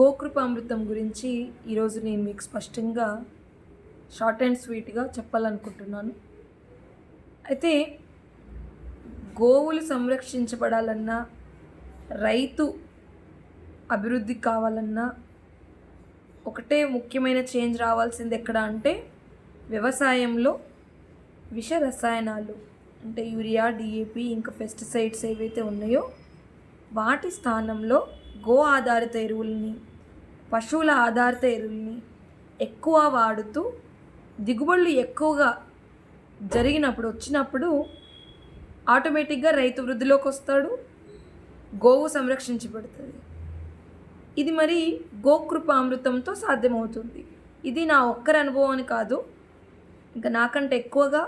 గోకృపామృతం గురించి ఈరోజు నేను మీకు స్పష్టంగా షార్ట్ అండ్ స్వీట్గా చెప్పాలనుకుంటున్నాను. అయితే గోవులు సంరక్షించబడాలన్నా రైతు అభివృద్ధి కావాలన్నా ఒకటే ముఖ్యమైన చేంజ్ రావాల్సింది ఎక్కడ అంటే వ్యవసాయంలో విష రసాయనాలు అంటే యూరియా డిఏపి ఇంకా పెస్టిసైడ్స్ ఏవైతే ఉన్నాయో వాటి స్థానంలో గో ఆధారిత ఎరువుల్ని పశువుల ఆధారిత ఎరువుల్ని ఎక్కువ వాడుతూ దిగుబడులు ఎక్కువగా జరిగినప్పుడు వచ్చినప్పుడు ఆటోమేటిక్గా రైతు వృద్ధిలోకి వస్తాడు గోవు సంరక్షించబడుతుంది. ఇది మరి గోకృపామృతంతో సాధ్యమవుతుంది. ఇది నా ఒక్కరి అనుభవం అని కాదు. ఇంకా నాకంటే ఎక్కువగా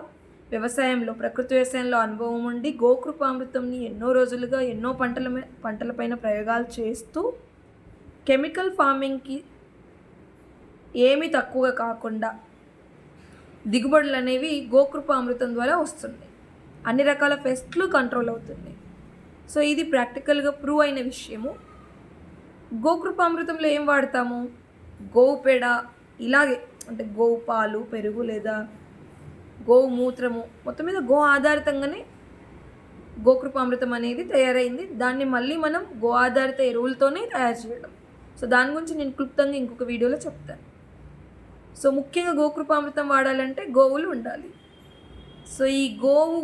వ్యవసాయంలో ప్రకృతి వ్యవసాయంలో అనుభవం ఉండి గోకృపామృతంని ఎన్నో రోజులుగా ఎన్నో పంటల పంటలపైన ప్రయోగాలు చేస్తూ కెమికల్ ఫార్మింగ్కి ఏమీ తక్కువ కాకుండా దిగుబడులు అనేవి గోకృపామృతం ద్వారా వస్తుంది అన్ని రకాల పెస్ట్లు కంట్రోల్ అవుతుంది సో ఇది ప్రాక్టికల్గా ప్రూవ్ అయిన విషయము. గోకృప అమృతంలో ఏం వాడతాము? గోవు పేడ ఇలాగే అంటే గోవు పాలు పెరుగు లేదా గోవు మూత్రము మొత్తం మీద గో ఆధారితంగానే గోకృపామృతం అనేది తయారైంది. దాన్ని మళ్ళీ మనం గో ఆధారిత ఎరువులతోనే తయారు చేయడం. సో దాని గురించి నేను క్లుప్తంగా ఇంకొక వీడియోలో చెప్తాను. సో ముఖ్యంగా గోకృపామృతం వాడాలంటే గోవులు ఉండాలి. సో ఈ గోవు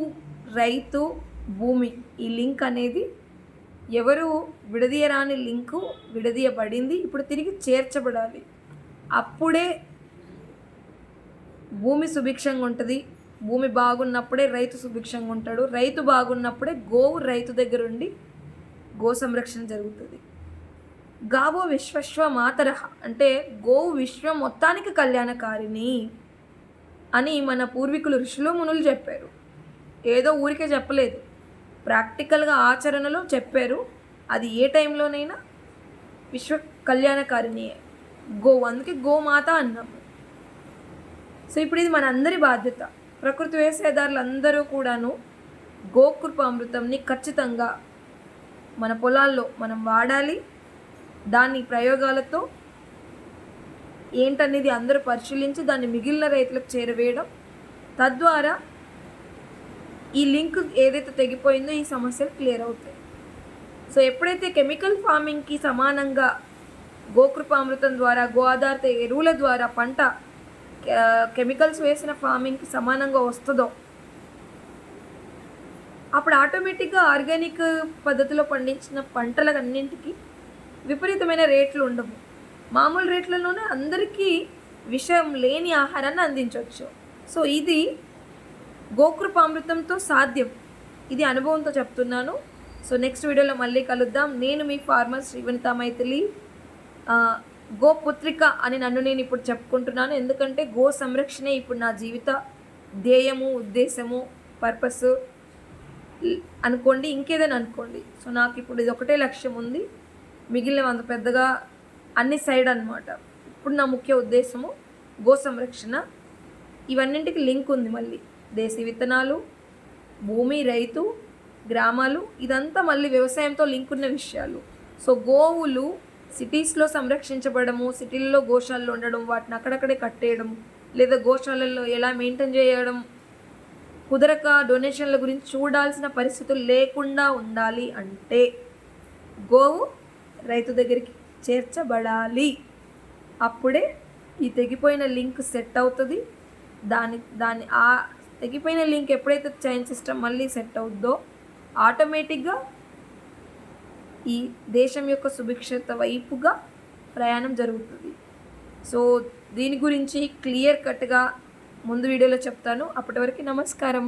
రైతు భూమి ఈ లింక్ అనేది ఎవరు విడదీయరాని లింకు విడదీయబడింది ఇప్పుడు తిరిగి చేర్చబడాలి. అప్పుడే భూమి సుభిక్షంగా ఉంటుంది. భూమి బాగున్నప్పుడే రైతు సుభిక్షంగా ఉంటాడు. రైతు బాగున్నప్పుడే గోవు రైతు దగ్గరుండి గో సంరక్షణ జరుగుతుంది. గావో విశ్వశ్వ మాతర. అంటే గోవు విశ్వం మొత్తానికి కళ్యాణకారిణి అని మన పూర్వీకులు ఋషులు మునులు చెప్పారు. ఏదో ఊరికే చెప్పలేదు. ప్రాక్టికల్గా ఆచరణలో చెప్పారు. అది ఏ టైంలోనైనా విశ్వ కళ్యాణకారిణియే గో అందుకే గోమాత అన్నాము. సో ఇప్పుడు ఇది మన అందరి బాధ్యత. ప్రకృతి వ్యవసాయదారులు అందరూ కూడాను గోకృప అమృతంని ఖచ్చితంగా మన పొలాల్లో మనం వాడాలి. దాన్ని ప్రయోగాలతో ఏంటనేది అందరూ పరిశీలించి దాన్ని మిగిలిన రైతులకు చేరవేయడం. తద్వారా ఈ లింక్ ఏదైతే తెగిపోయిందో ఈ సమస్యలు క్లియర్ అవుతాయి. సో ఎప్పుడైతే కెమికల్ ఫార్మింగ్కి సమానంగా గోకృపామృతం ద్వారా గో ఆధారిత ఎరువుల ద్వారా పంట కె- కెమికల్స్ వేసిన ఫార్మింగ్కి సమానంగా వస్తుందో అప్పుడు ఆటోమేటిక్గా ఆర్గానిక్ పద్ధతిలో పండించిన పంటలన్నింటికి విపరీతమైన రేట్లు ఉండవు. మామూలు రేట్లలోనే అందరికీ విషయం లేని ఆహారాన్ని అందించవచ్చు. సో ఇది గోకృపామృతంతో సాధ్యం. ఇది అనుభవంతో చెప్తున్నాను. సో నెక్స్ట్ వీడియోలో మళ్ళీ కలుద్దాం. నేను మీ ఫార్మర్ శ్రీవనిత మైథిలి. గోపుత్రిక అని నన్ను నేను ఇప్పుడు చెప్పుకుంటున్నాను. ఎందుకంటే గో సంరక్షణే ఇప్పుడు నా జీవిత ధ్యేయము ఉద్దేశము పర్పస్ అనుకోండి ఇంకేదైనా అనుకోండి. సో నాకు ఇప్పుడు ఇది ఒకటే లక్ష్యం ఉంది. మిగిలిన అంత పెద్దగా అన్ని సైడ్ అన్నమాట. ఇప్పుడు నా ముఖ్య ఉద్దేశము గో సంరక్షణ. ఇవన్నింటికి లింక్ ఉంది మళ్ళీ. దేశీ విత్తనాలు భూమి రైతు గ్రామాలు ఇదంతా మళ్ళీ వ్యవసాయంతో లింక్ ఉన్న విషయాలు. సో గోవులు సిటీస్లో సంరక్షించబడము సిటీల్లో గోశాలలో ఉండడం వాటిని అక్కడక్కడే కట్టేయడం లేదా గోశాలల్లో ఎలా మెయింటైన్ చేయడం కుదరక డొనేషన్ల గురించి చూడాల్సిన పరిస్థితులు లేకుండా ఉండాలి అంటే గోవు రైతు దగ్గరికి చేర్చబడాలి. అప్పుడే ఈ తెగిపోయిన లింక్ సెట్ అవుతుంది. దాని దాని ఆ తెగిపోయిన లింక్ ఎప్పుడైతే చైన్ సిస్టమ్ మళ్ళీ సెట్ అవుద్దో ఆటోమేటిక్గా ఈ దేశం యొక్క సుభిక్షత వైపుగా ప్రయాణం జరుగుతుంది. సో దీని గురించి క్లియర్ కట్గా ముందు వీడియోలో చెప్తాను. అప్పటి వరకు నమస్కారం.